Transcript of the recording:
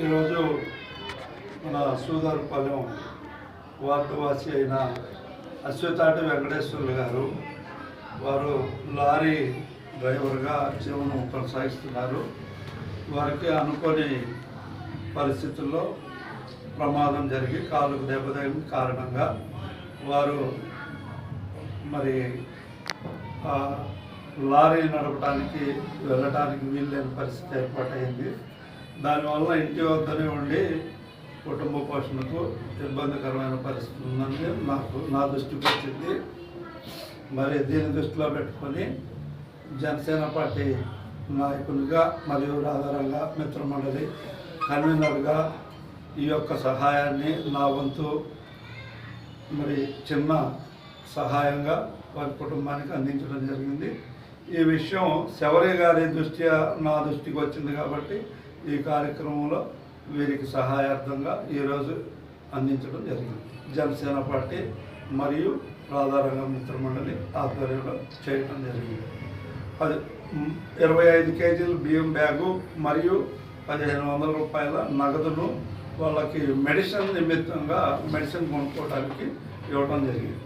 ఈరోజు మన సూదారుపాలెం వార్తవాసి అయిన అశ్వతాటి వెంకటేశ్వర్లు గారు వారు లారీ డ్రైవర్గా జీవనం కొనసాగిస్తున్నారు. వారికి అనుకోని పరిస్థితుల్లో ప్రమాదం జరిగి కాలుకు దెబ్బతగిన కారణంగా వారు మరి లారీ నడపడానికి వెళ్ళడానికి వీల్లేని పరిస్థితి ఏర్పాటైంది. దానివల్ల ఇంటి వద్దనే ఉండి కుటుంబ పోషణకు ఇబ్బందికరమైన పరిస్థితి ఉందని నాకు నా దృష్టికి వచ్చింది. మరి దీన్ని దృష్టిలో పెట్టుకొని జనసేన పార్టీ నాయకునిగా మరియు రాధారంగా మిత్రమండలి కన్వీనర్గా ఈ యొక్క సహాయాన్ని నా వంతు మరి చిన్న సహాయంగా వారి కుటుంబానికి అందించడం జరిగింది. ఈ విషయం శబరి గారి దృష్ట్యా నా దృష్టికి వచ్చింది కాబట్టి ఈ కార్యక్రమంలో వీరికి సహాయార్థంగా ఈరోజు అందించడం జరిగింది. జనసేన పార్టీ మరియు రాధారంగ మిత్రమండలి ఆధ్వర్యంలో చేయడం జరిగింది. పది ఇరవై ఐదు కేజీల బియ్యం బ్యాగు మరియు పదిహేను వందల రూపాయల నగదును వాళ్ళకి మెడిసిన్ నిమిత్తంగా మెడిసిన్ కొనుక్కోవడానికి ఇవ్వడం జరిగింది.